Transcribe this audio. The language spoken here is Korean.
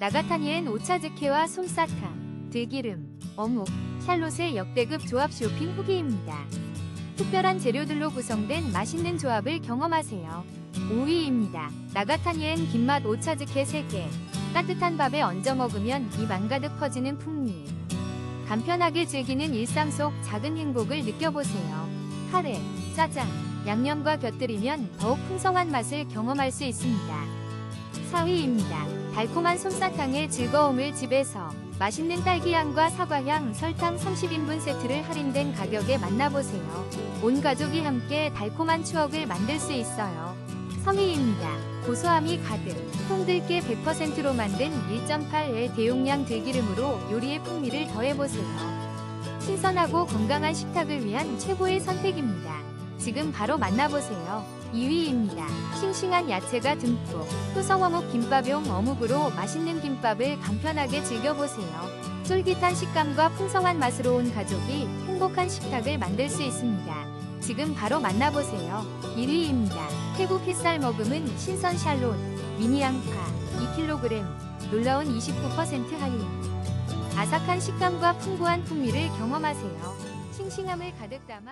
나가타니엔 오차즈케와 솜사탕, 들기름, 어묵, 샬롯의 역대급 조합 쇼핑 후기입니다. 특별한 재료들로 구성된 맛있는 조합을 경험하세요. 5위입니다. 나가타니엔 김맛 오차즈케 3개. 따뜻한 밥에 얹어 먹으면 입 안 가득 퍼지는 풍미. 간편하게 즐기는 일상 속 작은 행복을 느껴보세요. 카레, 짜장, 양념과 곁들이면 더욱 풍성한 맛을 경험할 수 있습니다. 4위입니다. 달콤한 솜사탕의 즐거움을 집에서 맛있는 딸기향과 사과향 설탕 30인분 세트를 할인된 가격에 만나보세요. 온 가족이 함께 달콤한 추억을 만들 수 있어요. 3위입니다. 고소함이 가득, 통들깨 100%로 만든 1.8의 대용량 들기름으로 요리의 풍미를 더해보세요. 신선하고 건강한 식탁을 위한 최고의 선택입니다. 지금 바로 만나보세요. 2위입니다. 싱싱한 야채가 듬뿍 토성어묵 김밥용 어묵으로 맛있는 김밥을 간편하게 즐겨보세요. 쫄깃한 식감과 풍성한 맛으로 온 가족이 행복한 식탁을 만들 수 있습니다. 지금 바로 만나보세요. 1위입니다. 태국 햇살 머금은 신선 샬롯, 미니 양파 2kg, 놀라운 29% 할인. 아삭한 식감과 풍부한 풍미를 경험하세요. 싱싱함을 가득 담아